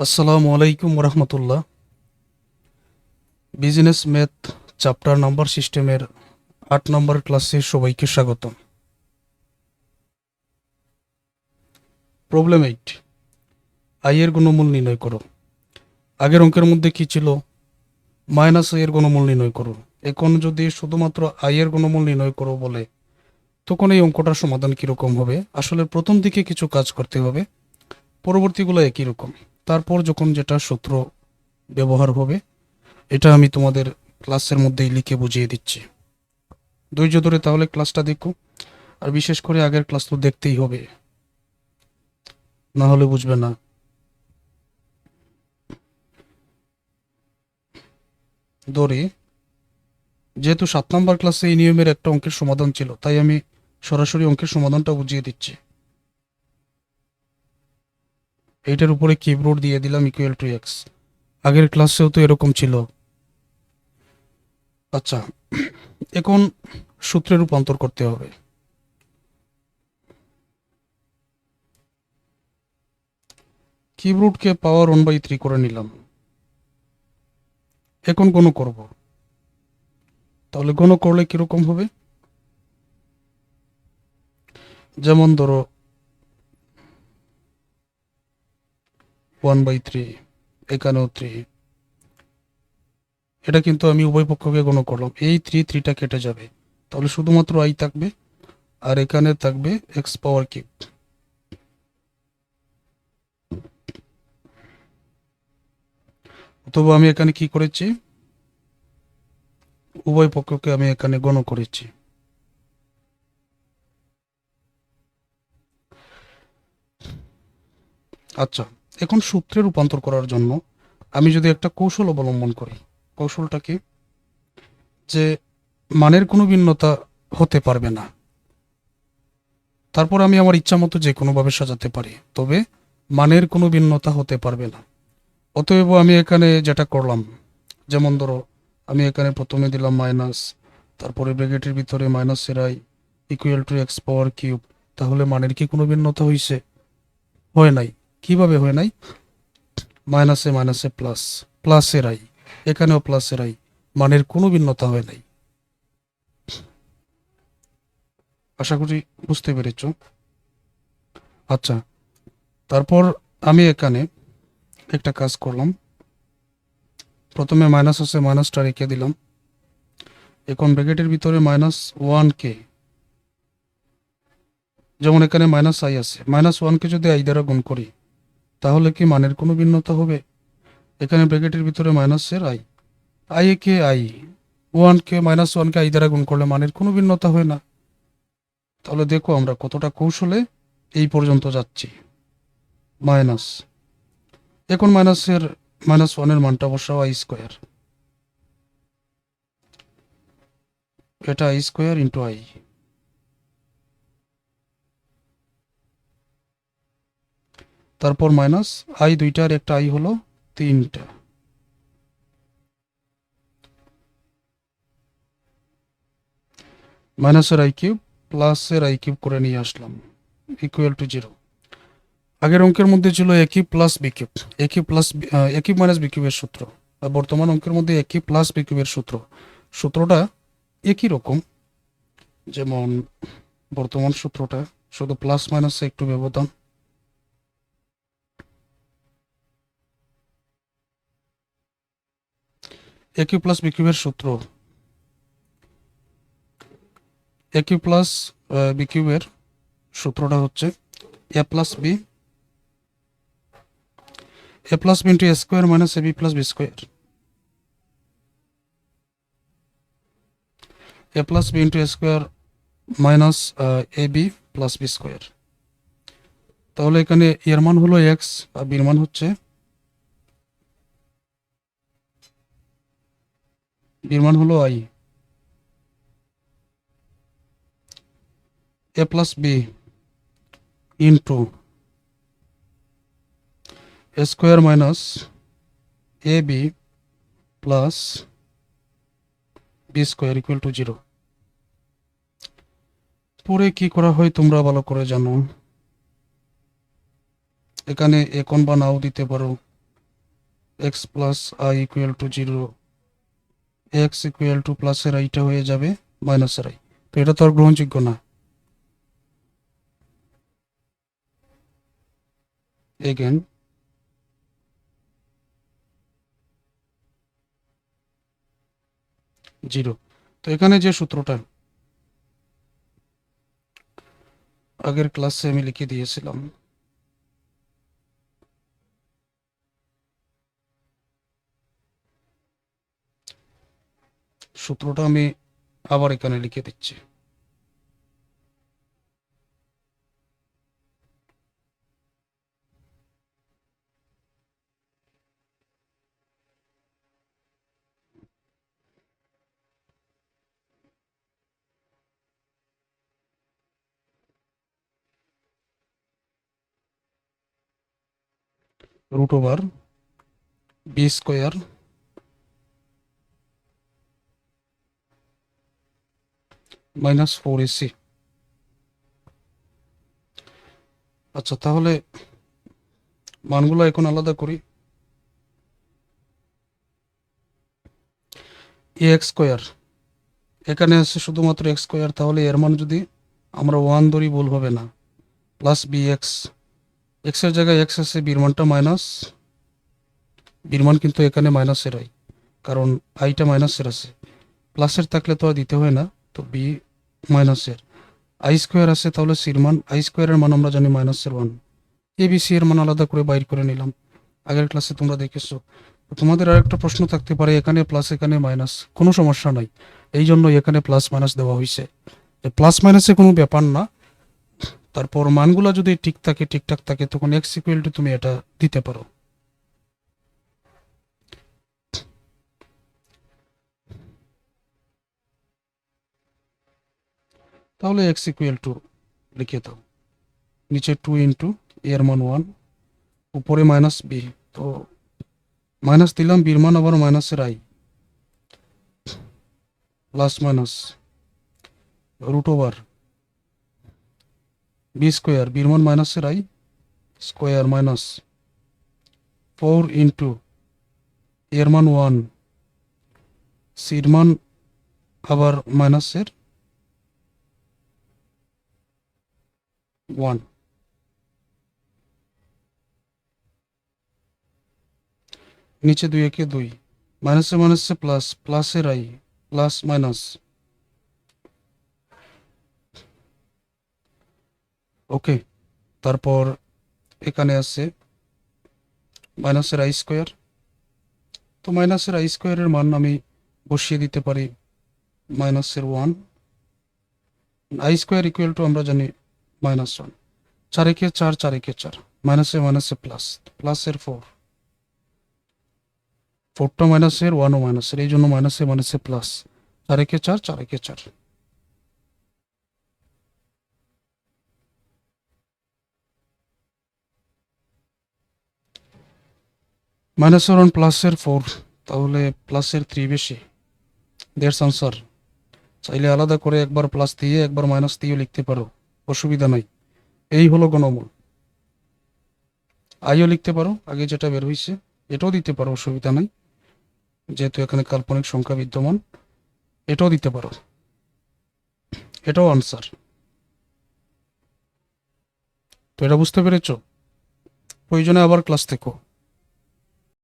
আসসালামু আলাইকুম রহমতুল্লাহ বিজনেস ম্যাথ চ্যাপ্টার নাম্বার সিস্টেমের আট নম্বর ক্লাসে সবাইকে স্বাগতম। প্রবলেম এইট আয়ের গুণমূল নির্ণয় করো। আগের অঙ্কের মধ্যে কি ছিল? মাইনাস আয়ের গুণমূল নির্ণয় করো। এখন যদি শুধুমাত্র আয়ের গুণমূল নির্ণয় করো বলে, তখন এই অঙ্কটার সমাধান কীরকম হবে? আসলে প্রথম দিকে কিছু কাজ করতে হবে, পরবর্তীগুলো একই রকম। তারপর যখন যেটা সূত্র ব্যবহার হবে, এটা আমি তোমাদের ক্লাসের মধ্যেই লিখে বুঝিয়ে দিচ্ছি। ধৈর্য ধরে তাহলে ক্লাসটা দেখো, আর বিশেষ করে আগের ক্লাস তো দেখতেই হবে। না হলে বুঝবে না। ধরে, যেহেতু সাত নম্বর ক্লাসে এই নিয়মের একটা অঙ্কের সমাধান ছিল, তাই আমি সরাসরি অঙ্কের সমাধানটা বুঝিয়ে দিচ্ছি। এইটার উপরে কিবোর্ড দিয়ে দিলাম ইকুয়াল টু এক্স আগের ক্লাসেও তো এরকম ছিল। আচ্ছা এখন সূত্রে রূপান্তর করতে হবে। কিবোর্ডকে পাওয়ার ওয়ান বাই থ্রি করে নিলাম। এখন গণ করব। তাহলে গণ করলে কীরকম হবে? যেমন ধরো ওয়ান বাই থ্রি এখানেও থ্রি। এটা কিন্তু আমি উভয় পক্ষকে গণ করলাম। এই থ্রি, থ্রিটা কেটে যাবে। তাহলে শুধুমাত্র আই থাকবে আর এখানে থাকবে এক্স পাওয়ার কিউব অথবা আমি এখানে কি করেছি? উভয় পক্ষকে আমি এখানে গণ করেছি। আচ্ছা। এখন সূত্রে রূপান্তর করার জন্য আমি যদি একটা কৌশল অবলম্বন করি, কৌশলটা কি? যে মানের কোনো ভিন্নতা হতে পারবে না। তারপর আমি আমার ইচ্ছা মতো যে কোনোভাবে সাজাতে পারি, তবে মানের কোনো ভিন্নতা হতে পারবে না। অতএব আমি এখানে যেটা করলাম, যেমন ধরো, আমি এখানে প্রথমে দিলাম মাইনাস, তারপরে ব্র্যাকেটের ভিতরে minus i equal to x power cube তাহলে মানের কি কোনো ভিন্নতা হয়েছে হয় নাই। কীভাবে হয় নাই? মাইনাসে মাইনাসে প্লাস প্লাসের আই। এখানেও প্লাসের আই। মানের কোনো ভিন্নতা হয় নাই। আশা করি বুঝতে পেরেছ। আচ্ছা তারপর আমি এখানে একটা কাজ করলাম। প্রথমে মাইনাস আছে মাইনাসটা রেখে দিলাম। এখন ব্র্যাকেটের ভিতরে মাইনাস ওয়ান কে, যেমন এখানে মাইনাস আই আছে মাইনাস ওয়ানকে যদি আই দ্বারা গুণ করি তাহলে কি মানের কোনো ভিন্নতা হবে? এখানে ব্র্যাকেটের ভিতরে মাইনাসের আই আই কে আই ওয়ানকে মাইনাস ওয়ানকে আই দ্বারা গুণ করলে মানের কোনো ভিন্নতা হয় না। তাহলে দেখো আমরা কতটা কৌশলে এই পর্যন্ত যাচ্ছি। মাইনাস এখন মাইনাসের মাইনাস ওয়ানের মানটা বসাও আই স্কোয়ার এটা আই স্কোয়ার ইন্টু আই তারপর মাইনাস আই দুইটার একটা আই হলো তিনটা। মাইনাসের আই কিউব প্লাসের আই কিউব করে নিয়ে আসলাম ইকুয়াল টু জিরো আগের অঙ্কের মধ্যে ছিল a cube plus b cube. A cube plus a cube minus b কিউবের সূত্র। আর বর্তমান অঙ্কের মধ্যে এ কিউব প্লাস বি কিউবের সূত্র। সূত্রটা একই রকম, যেমন বর্তমান সূত্রটা শুধু প্লাস মাইনাসে একটু ব্যবধান। এ কিউ প্লাস বি কিউবের সূত্র। এ কিউ প্লাস বি কিউবের সূত্রটা হচ্ছে a plus b a plus b into square minus a b plus b square a plus b into square minus a b plus b square তাহলে এখানে এর মান হলো এক্স আর বির মান হচ্ছে বির মান হলো i. A plus b into a square minus a b plus b square equal to zero. পরে কি করা হয় তোমরা ভালো করে জানো। এখানে এখন বা নাও দিতে পারো। X plus i equal to zero. X equal to প্লাসের আইটা হয়ে যাবে মাইনাসের আই তো এটা তো আর গ্রহণযোগ্য না। এগেন জিরো তো এখানে যে সূত্রটা, আগের ক্লাসে আমি লিখে দিয়েছিলাম। সূত্রটা আমি আবার এখানে লিখে দিচ্ছি। root over b square minus four a c আচ্ছা তাহলে মানগুলো এখন আলাদা করি। A x square. এখানে আছে শুধুমাত্র এক্স স্কোয়ার, তাহলে এর মান যদি আমরা ওয়ান ধরি, ভুল হবে না। Plus b x. এক্সের জায়গায় এক্স আছে, বির মানটা মাইনাস। বির মান কিন্তু এখানে মাইনাসের হয়, কারণ আইটা মাইনাসের আছে। প্লাসের থাকলে তো আর দিতে হয় না। তো বি মাইনাসের আই স্কোয়ার আছে তাহলে সির মান আই স্কোয়ারের মান আমরা জানি মাইনাসের ওয়ান এ বি সি এর মান আলাদা করে বাইর করে নিলাম। আগের ক্লাসে তোমরা দেখেছ। তোমাদের আরেকটা প্রশ্ন থাকতে পারে, এখানে প্লাস এখানে মাইনাস কোনো সমস্যা নাই। এই জন্য এখানে প্লাস মাইনাস দেওয়া হয়েছে প্লাস মাইনাসে কোনো ব্যাপার না। তারপর মানগুলো যদি ঠিক থাকে, ঠিকঠাক থাকে, তখন এক্স ইকুয়াল টু তুমি এটা দিতে পারো। তাহলে এক্স ইকুয়াল টু লিখে দাও। নিচে টু ইন্টু এর মান ওয়ান উপরে মাইনাস বি তো মাইনাস দিলাম বির মান আবার মাইনাসের i plus minus root over b square বির মান মাইনাসের i square minus four into এর মান ওয়ান সির মান আবার মাইনাসের ওয়ান নিচে দুই, একে দুই। মাইনাসে মাইনাসে প্লাস প্লাসের আই প্লাস মাইনাস ওকে, তারপর এখানে আছে মাইনাসের আই স্কোয়ার তো মাইনাসের আই স্কোয়ারের মান আমি বসিয়ে দিতে পারি, মাইনাসের one i square equal to আমরা জানি মাইনাস ওয়ান চার একে চার। চার একে চার মাইনাসে মাইনাসে প্লাস প্লাসের ফোর ফোরটা মাইনাসের ওয়ানও মাইনাসের এই জন্য মাইনাসে মাইনাসে প্লাস চার একে চার চার। একে চার মাইনাসের ওয়ান প্লাসের ফোর তাহলে প্লাসের থ্রি বেশি। দেড় আনসার চাইলে আলাদা করে একবার প্লাস দিয়ে একবার মাইনাস দিয়েও লিখতে পারো। অসুবিধা নাই। এই হলো গণমূল। আইও লিখতে পারো, আগে যেটা বের হয়েছে এটাও দিতে পারো, অসুবিধা নাই। যেহেতু এখানে কাল্পনিক সংখ্যা বিদ্যমান, এটাও দিতে পারো। এটাও আনসার তো এটা বুঝতে পেরেছ? প্রয়োজনে আবার ক্লাস থেকো